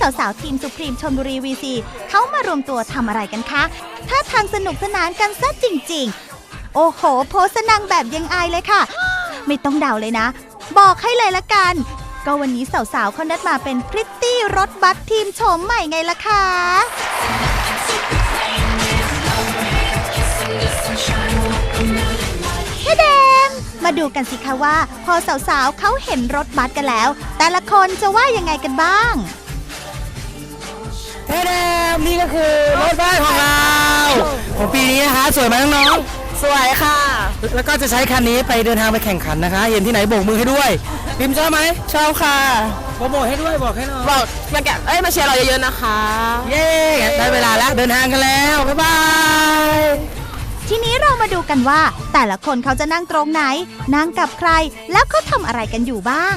สาวๆ ทีมสุพรีมชนบุรีวีซีเขามารวมตัวทำอะไรกันคะถ้าทางสนุกสนานกันซะจริงๆ โอ้โห โพสนังแบบยังอายเลยค่ะ ไม่ต้องเดาเลยนะ บอกให้เลยละกัน ก็วันนี้สาวๆเขานัดมาเป็นพริตตี้รถบัสทีมโฉมใหม่ไงล่ะคะเฮ้เดมมาดูกันสิคะว่า พอสาวๆเขาเห็นรถบัสกันแล้ว แต่ละคนจะว่ายังไงกันบ้าง เฮ้ยแดมนี่ก็คือรถบ้านของเราของปีนี้นะคะสวยไหมน้องสวยค่ะ ๆแล้วก็จะใช้คันนี้ไปเดินทางไปแข่งขันนะคะ เห็นที่ไหนโบกมือให้ด้วยพิมพ์ชอบไหมชอบค่ะ โปรโมทให้ด้วยบอกให้หน่อยบอกมาแกะเอ้ย มาเชียร์เราเยอะๆนะคะ เย้ได้เวลาแล้วเดินทางกันแล้วบ๊ายบาย ทีนี้เรามาดูกันว่า แต่ละคนเขาจะนั่งตรงไหน นั่งกับใคร แล้วเขาทำอะไรกันอยู่บ้าง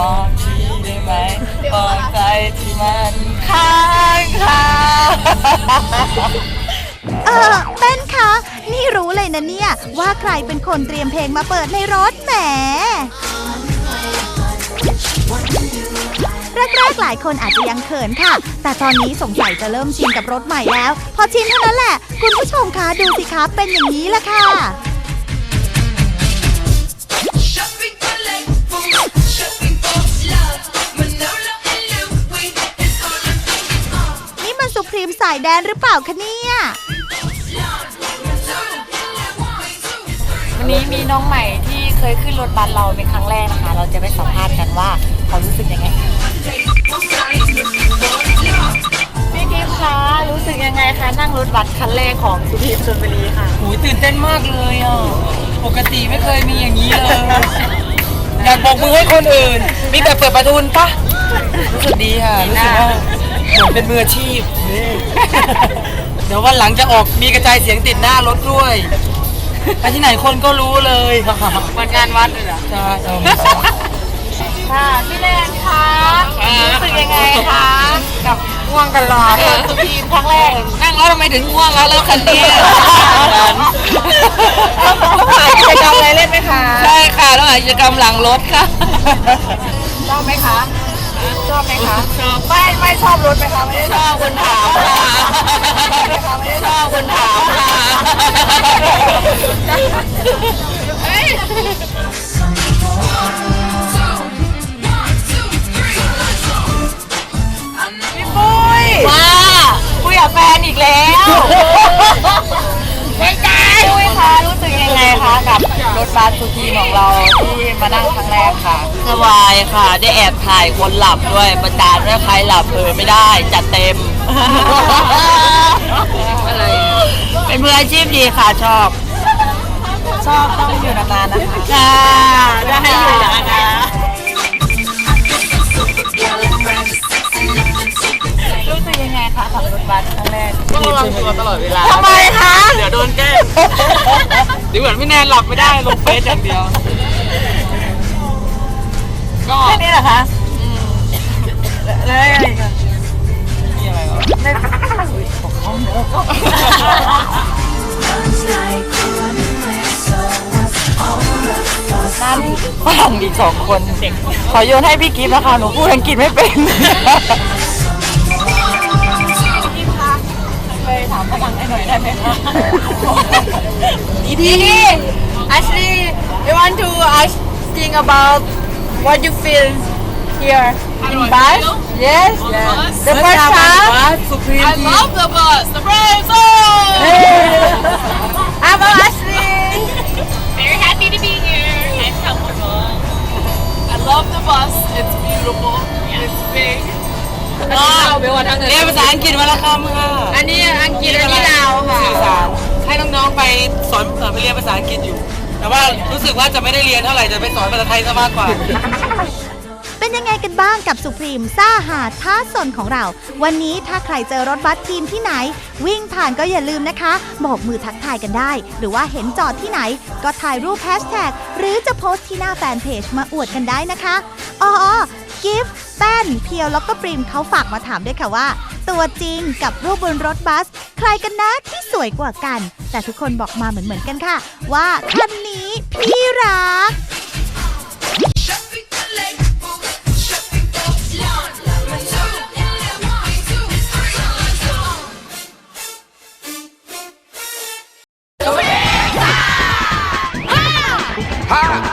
บอกทีได้ไหมบอกใจที่มันค้างคาเออเป็นคะ นี่รู้เลยนะเนี่ย ว่าใครเป็นคนเตรียมเพลงมาเปิดในรถแหมแรกๆหลายคนอาจจะยังเขินค่ะ แต่ตอนนี้สงสัยจะเริ่มชินกับรถใหม่แล้ว พอชินเท่านั้นแหละ คุณผู้ชมคะดูสิคะเป็นอย่างนี้ละค่ะ รีมสายแดนหรือเปล่าคะเนี่ยวันนี้มีน้องใหม่ที่เคยขึ้นรถบัสเราเป็นครั้งแรกนะคะ เราจะไปสัมภาษณ์กันว่าเขารู้สึกยังไงพี่กิฟต์คะรู้สึกยังไงคะนั่งรถบัสคันแรกของสุพีมชลบุรีค่ะหูยตื่นเต้นมากเลยอะปกติไม่เคยมีอย่างนี้เลย อยากบอกมือให้คนอื่น มีแบบเปิดประทุนปะรู้สึกดีค่ะรู้สึกว่า เหมือนเป็นมืออาชีพเดี๋ยววันหลังจะออกมีกระจายเสียงติดหน้ารถด้วยไปที่ไหนคนก็รู้เลยวันงานวัดเลยเหรอใช่เอาค่ะพี่แนนคะรู้สึกยังไงคะกับง่วงกันรอสุพีมครั้งแรกนั่งแล้วทำไมถึงง่วงแล้วแล้วคันนี้ต้องหากิจกรรมอะไรเล่นไหมคะ ใช่ค่ะต้องหากิจกรรมหลังรถค่ะชอบไหมคะช อบไหมคะชอบไม่ไม่ชอบรถไหมคะไม่ได้ชอบคนถามค่ะไม่ได้ชอบคนถามค่ะพี่ปุ้ยว่าคุยกับแฟนอีกแล้วไม่ใช่ปุ้ยคะรู้สึกยังไงคะกับรถบัสสุทีของเราที่มานั่งครั้งแรกค่ะ สบายค่ะ ได้แอบถ่ายคนหลับด้วยประจานว่าใครหลับเผลอไม่ได้ จัดเต็มเป็นมืออาชีพดีค่ะชอบ ชอบต้องอยู่นานๆนะคะค่ะได้อยู่นะคะ รู้สึกยังไงคะขับรถบัสครั้งแรกต้องระวังตัวตลอดเวลา ทำไมคะ เดี๋ยวโดนแกล้งเดี๋ยวเหมือนพี่แนนหลับไม่ได้ลงเฟซอย่างเดียว ก็แค่นี้เหรอคะแล้วอะไรอีกอะมีอะไรวะนั่นฝรั่งอีกสองคนเด็กขอโยนให้พี่กิฟต์นะคะ หนูพูดอังกฤษไม่เป็นไปถามฝรั่งให้หน่อยได้ไหมคะดีดี Ashley I want to ask thing about what you feel here in bus yes the first time สุพรีม I love the bus the brave How about Ashley Very happy to be here and comfortable. I love the bus. It's beautiful. It's big. ก็เรียนภาษาอังกฤษวันละคำค่ะ อันนี้อังกฤษอันนี้ลาวค่ะ สื่อสารให้น้องๆไปสอนเอ่อไปเรียนภาษาอังกฤษอยู่ แต่ว่ารู้สึกว่าจะไม่ได้เรียนเท่าไหร่จะไปสอนภาษาไทยซะมากกว่า เป็นยังไงกันบ้างกับสุพรีมซ่าหาท้าสนของเรา วันนี้ถ้าใครเจอรถบัสทีมที่ไหน วิ่งผ่านก็อย่าลืมนะคะบอกมือทักทายกันได้ หรือว่าเห็นจอดที่ไหน ก็ถ่ายรูปแฮชแท็กหรือจะโพสต์ที่หน้าแฟนเพจมาอวดกันได้นะคะอ๋อกิฟต์แป้นเพียวแล้วก็ปริมเขาฝากมาถามด้วยค่ะว่า ตัวจริงกับรูปบนรถบัส ใครกันนะที่สวยกว่ากัน แต่ทุกคนบอกมาเหมือนๆกันค่ะ ว่าคัน พี่รัก Ha!